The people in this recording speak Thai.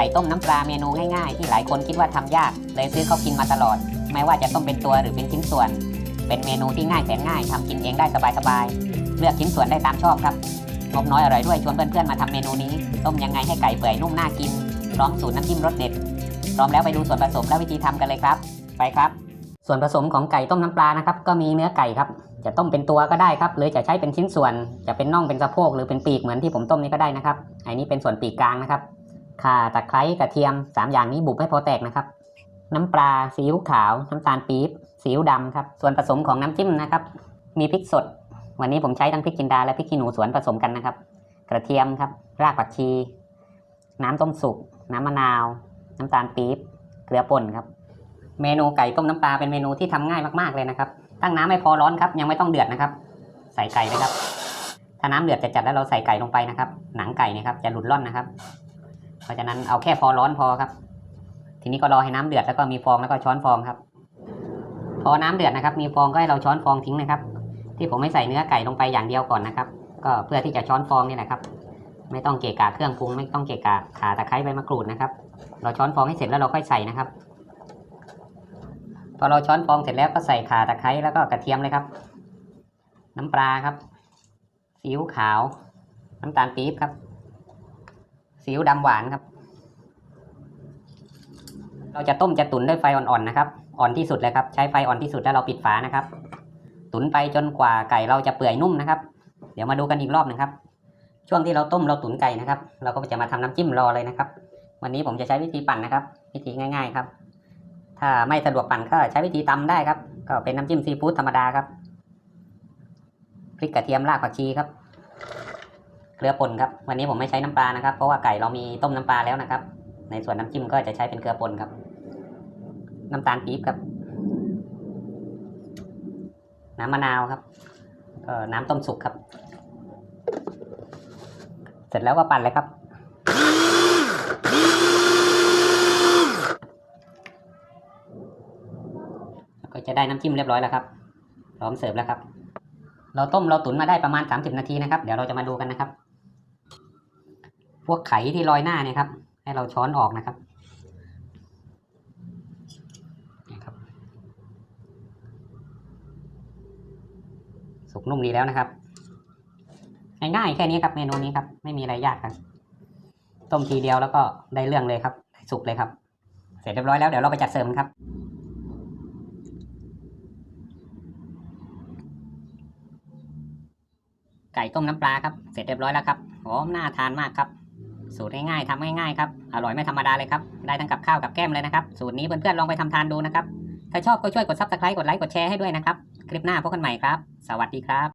ไก่ต้มน้ำปลาเมนูง่ายๆ ที่หลายคนคิดว่าทำยาก เลยซื้อเขากินมาตลอด ไม่ว่าจะต้มเป็นตัวหรือเป็นชิ้นส่วน เป็นเมนูที่ง่ายแสนง่ายทำกินเองได้สบายๆ เลือกชิ้นส่วนได้ตามชอบครับงบน้อยอร่อยด้วยชวนเพื่อนๆมาทำเมนูนี้ ต้มยังไงให้ไก่เปื่อยนุ่มน่ากิน พร้อมสูตรน้ำจิ้มรสเด็ด พร้อมแล้วไปดูส่วนผสมและวิธีทำกันเลยครับ ไปครับ ส่วนผสมของไก่ต้มน้ำปลานะครับ ก็มีเนื้อไก่ครับ จะต้มเป็นตัวก็ได้ครับ หรือจะใช้เป็นชิ้นส่วน จะเป็นน่องเป็นสะโพกหรือเป็นปีกเหมือนที่ผมต้มนี้ก็ได้นะครับอันนี้เป็นส่วนปีกกลางนะครับ ข่าตะไคร้กระเทียม 3 อย่างนี้บุบให้พอแตกนะครับ น้ำปลาซีอิ๊วขาว น้ำตาลปี๊บซีอิ๊วดำครับ ส่วนผสมของน้ำจิ้มนะครับ มีพริกสด วันนี้ผมใช้ทั้งพริกจินดาและพริกขี้หนูสวนผสมกันนะครับ กระเทียมครับ รากผักชี น้ำต้มสุก น้ำมะนาว น้ำตาลปี๊บ เกลือป่นครับ เมนูไก่ต้มน้ำปลาเป็นเมนูที่ทำง่ายมากๆเลยนะครับ ตั้งน้ำไม่พอร้อนครับ ยังไม่ต้องเดือดนะครับ ใส่ไก่เลยครับ ถ้าน้ำเดือดจัดๆแล้วเราใส่ไก่ลงไปนะครับ หนังไก่เนะครับจะหลุดล่อนนะครับ เพราะฉะนั้นเอาแค่พอร้อนพอครับ ทีนี้ก็รอให้น้ำเดือดแล้วก็มีฟองแล้วก็ช้อนฟองครับ พอน้ำเดือดนะครับ มีฟองก็ให้เราช้อนฟองทิ้งนะครับ ที่ผมไม่ใส่เนื้อไก่ลงไปอย่างเดียวก่อนนะครับ ก็เพื่อที่จะช้อนฟองนี่แหละครับ ไม่ต้องเกะกะเครื่องปรุงไม่ต้องเกะกะขาตะไคร้ใบมะกรูดนะครับ เราช้อนฟองให้เสร็จแล้วเราค่อยใส่นะครับ พอเราช้อนฟองเสร็จแล้วก็ใส่ขาตะไคร้แล้วก็กระเทียมเลยครับ น้ำปลาครับซีอิ๊วขาว น้ำตาลปี๊บครับ ซีอิ๊วดำหวานครับ เราจะต้มจะตุ๋นด้วยไฟอ่อนๆนะครับ อ่อนที่สุดเลยครับ ใช้ไฟอ่อนที่สุดแล้วเราปิดฝานะครับ ตุ๋นไปจนกว่าไก่เราจะเปื่อยนุ่มนะครับ เดี๋ยวมาดูกันอีกรอบหนึงครับ ช่วงที่เราต้มเราตุ๋นไก่นะครับ เราก็จะมาทำน้ำจิ้มรอเลยนะครับ วันนี้ผมจะใช้วิธีปั่นนะครับ วิธีง่าย ๆครับ ถ้าไม่สะดวกปั่นก็ใช้วิธีตำได้ครับ ก็เป็นน้ำจิ้มซีฟู้ดธรรมดาครับพริกกระเทียมรากผักชีครับ เกลือป่นครับ วันนี้ผมไม่ใช้น้ำปลานะครับ เพราะว่าไก่เรามีต้มน้ำปลาแล้วนะครับ ในส่วนน้ำจิ้มก็จะใช้เป็นเกลือป่นครับ น้ำตาลปี๊บครับ น้ำมะนาวครับก็น้ำต้มสุกครับ เสร็จแล้วก็ปั่นเลยครับ ก็จะได้น้ำจิ้มเรียบร้อยแล้วครับ พร้อมเสิร์ฟแล้วครับ เราต้มเราตุ๋นมาได้ประมาณ 30 นาทีนะครับ เดี๋ยวเราจะมาดูกันนะครับ พวกไข่ที่ลอยหน้าเนี่ยครับ ให้เราช้อนออกนะครับนี่ครับ สุกนุ่มดีแล้วนะครับง่ายๆแค่นี้ครับเมนูนี้ครับ ไม่มีอะไรยากครับต้มทีเดียวแล้วก็ได้เรื่องเลยครับ สุกเลยครับ เสร็จเรียบร้อยแล้วเดี๋ยวเราไปจัดเสริมครับ ไก่ต้มน้ำปลาครับ เสร็จเรียบร้อยแล้วครับหอมน่าทานมากครับ สูตรง่ายๆทำง่ายๆครับอร่อยไม่ธรรมดาเลยครับได้ทั้งกับข้าวกับแก้มเลยนะครับ สูตรนี้เพื่อนๆลองไปทำทานดูนะครับ ถ้าชอบก็ช่วยกดซับสไครต์กดไลค์กดแชร์ให้ด้วยนะครับ คลิปหน้าพบกันใหม่ครับ สวัสดีครับ